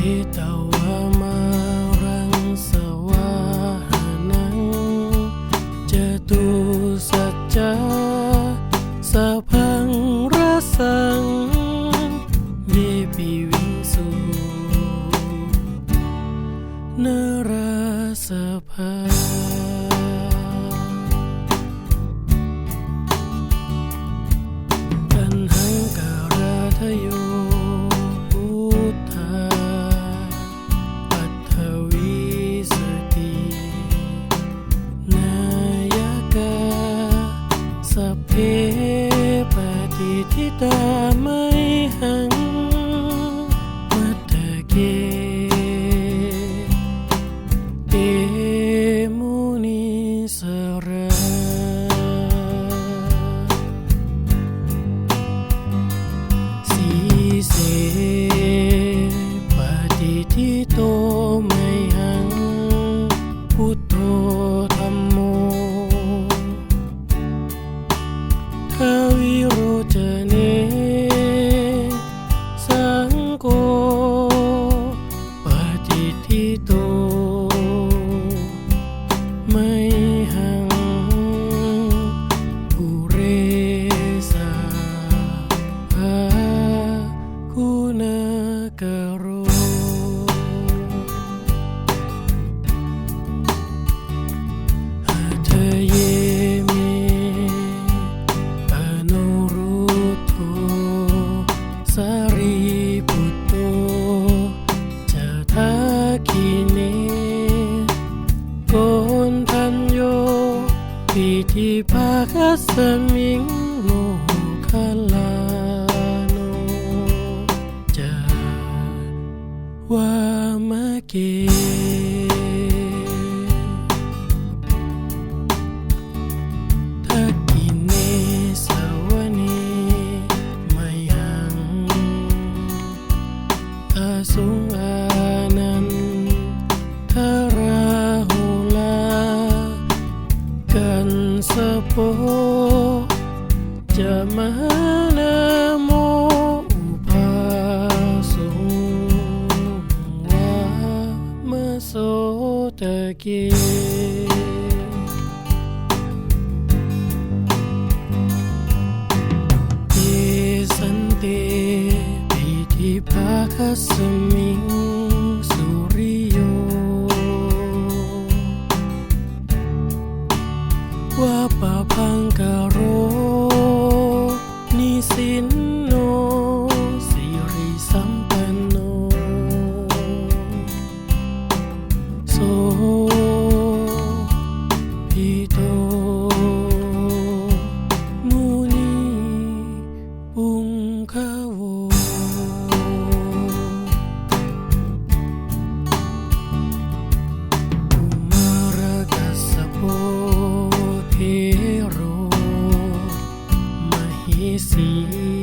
ทิตวมารังสวานังเจตุสจจาสะพังระสังลีปีวิงสูนราสภา สัพเพปฏิทิตาไม่หัง die 빛이 박았음잉노 칼라노 자와마게 sepo Jamana mo upaso wa masotake Sante piti pakasming suri ว่าป่าพังกะโรนี่สิน see.